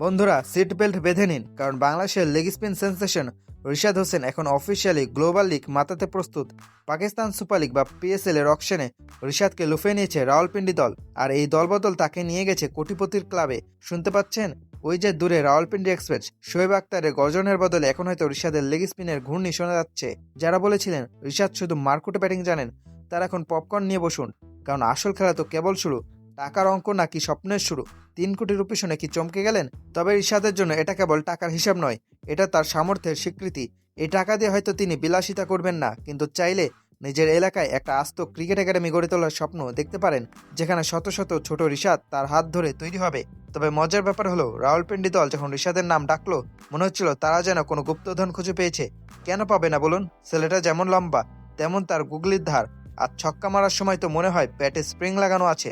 বন্ধুরা seat belt বেঁধে নিন, কারণ বাংলাদেশের leg spin sensation Rishad Hossain এখন অফিসিয়ালি গ্লোবাল লিগ মাতাতে প্রস্তুত। পাকিস্তান সুপার লিগ বা পিএসএল এর অকশনে রিশাদকে লুফে নিয়েছে রাওয়ালপিন্ডি দল, আর এই দলবদল তাকে নিয়ে গেছে কোটিপতির ক্লাবে শুনতে পাচ্ছেন? ওই যে দূরে রাওয়ালপিন্ডি এক্সপ্রেস শোয়েব আক্তারের গর্জনের বদলে এখন হয়তো রিশাদের লেগ স্পিনের ঘূর্ণি শোনা যাচ্ছে। যারা বলেছিলেন, রিশাদ শুধু মার্কুটে ব্যাটিং জানেন, তারা এখন পপকর্ন নিয়ে বসুন, কারণ আসল খেলা তো কেবল শুরু। টাকার অঙ্ক নাকি স্বপ্নের শুরু? তিন কোটি রুপি শুনে কি চমকে গেলেন? তবে রিশাদের জন্য এটা কেবল টাকার হিসাব নয়, এটা তার সামর্থ্যের স্বীকৃতি। এই টাকা দিয়ে হয়তো তিনি বিলাসিতা করবেন না, কিন্তু চাইলে নিজের এলাকায় একটা আস্ত ক্রিকেট একাডেমি গড়ে তোলার স্বপ্ন দেখতে পারেন, যেখানে শত শত ছোট রিশাদ তার হাত ধরে তৈরি হবে। তবে মজার ব্যাপার হলো, রাওয়ালপিন্ডি দল যখন রিশাদের নাম ডাকলো, মনে হচ্ছিল তারা যেন কোনো গুপ্তধন খুঁজে পেয়েছে। কেন পাবে না বলুন? ছেলেটা যেমন লম্বা, তেমন তার গুগলির ধার। আর ছক্কা মারার সময় তো মনে হয় প্যাটে স্প্রিং লাগানো আছে।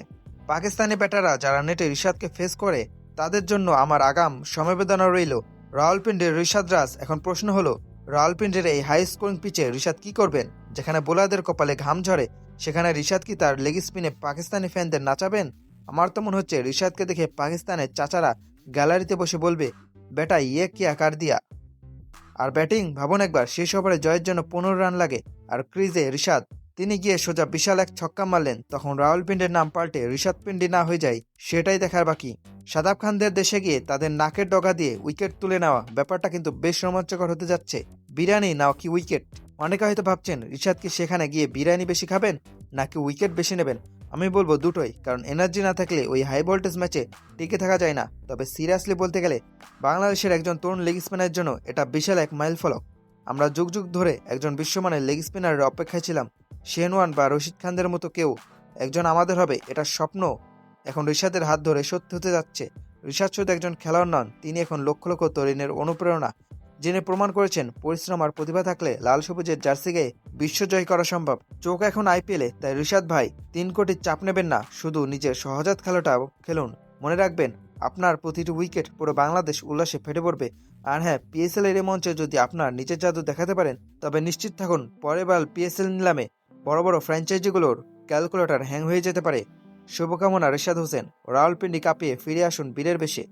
পাকিস্তানি ব্যাটাররা যারা নেটে রিশাদকে ফেস করে, তাদের জন্য আমার আগাম সমবেদনা রইল। রাওয়ালপিন্ডির রিশাদ রাজ, এখন প্রশ্ন হলো, রাওয়ালপিন্ডির এই হাই স্কোরিং পিচে রিশাদ কি করবেন? যেখানে বোলারদের কপালে ঘাম ঝরে, সেখানে রিশাদ কি তার লেগ স্পিনে পাকিস্তানি ফ্যানদের নাচাবেন? আমার তো মনে হচ্ছে রিশাদকে দেখে পাকিস্তানের চাচারা গ্যালারিতে বসে বলবে, বেটা ইয়ে কি আকার দিয়া? আর ব্যাটিং, ভাবুন একবার, শেষ ওভারে জয়ের জন্য পনেরো রান লাগে, আর ক্রিজে রিশাদ তিনি গিয়ে সোজা বিশাল এক ছক্কা মারলেন, তখন রাওয়ালপিন্ডির নাম পাল্টে রিশাদ পিন্ডি না হয়ে যায়, সেটাই দেখার বাকি। সাদাব খানদের দেশে গিয়ে তাদের নাকের ডগা দিয়ে উইকেট তুলে নেওয়া ব্যাপারটা কিন্তু বেশ রোমাঞ্চকর হতে যাচ্ছে। বিরিয়ানি নাও কি উইকেট? অনেকে হয়তো ভাবছেন, রিশাদ কি সেখানে গিয়ে বিরিয়ানি বেশি খাবেন, নাকি উইকেট বেশি নেবেন? আমি বলব দুটোই, কারণ এনার্জি না থাকলে ওই হাই ভোল্টেজ ম্যাচে টিকে থাকা যায় না। তবে সিরিয়াসলি বলতে গেলে, বাংলাদেশের একজন তরুণ লেগ স্পিনারের জন্য এটা বিশাল এক মাইল ফলক আমরা যুগ যুগ ধরে একজন বিশ্বমানের লেগ স্পিনারের অপেক্ষায় ছিলাম শেনওয়ান বা রশিদ খানদের মতো কেউ একজন আমাদের হবে, এটা স্বপ্ন। এখন রিশাদের হাত ধরে সত্যি হতে যাচ্ছে। রিশাদ শুধু একজন খেলোয়াড় নন, তিনি এখন লক্ষ লক্ষ তরুণের অনুপ্রেরণা, যিনি প্রমাণ করেছেন পরিশ্রম আর প্রতিভা থাকলে লাল সবুজের জার্সি গায়ে বিশ্বজয় করা সম্ভব। চোখ এখন আইপিএলে তাই রিশাদ ভাই, তিন কোটির চাপ নেবেন না, শুধু নিজের সহজাত খেলাটাও খেলুন। মনে রাখবেন, আপনার প্রতিটি উইকেট পুরো বাংলাদেশ উল্লাসে ফেটে পড়বে। আর হ্যাঁ পিএসএল এর মঞ্চে যদি আপনার নিজের জাদু দেখাতে পারেন, তবে নিশ্চিত থাকুন, পরের বার পিএসএল নিলামে বড় বড় ফ্র্যাঞ্চাইজিগুলোর ক্যালকুলেটর হ্যাং হয়ে যেতে পারে। শুভকামনা রেশাদ হোসেন। রাওয়ালপিন্ডি কাঁপিয়ে ফিরে আসুন বীরের বেশে।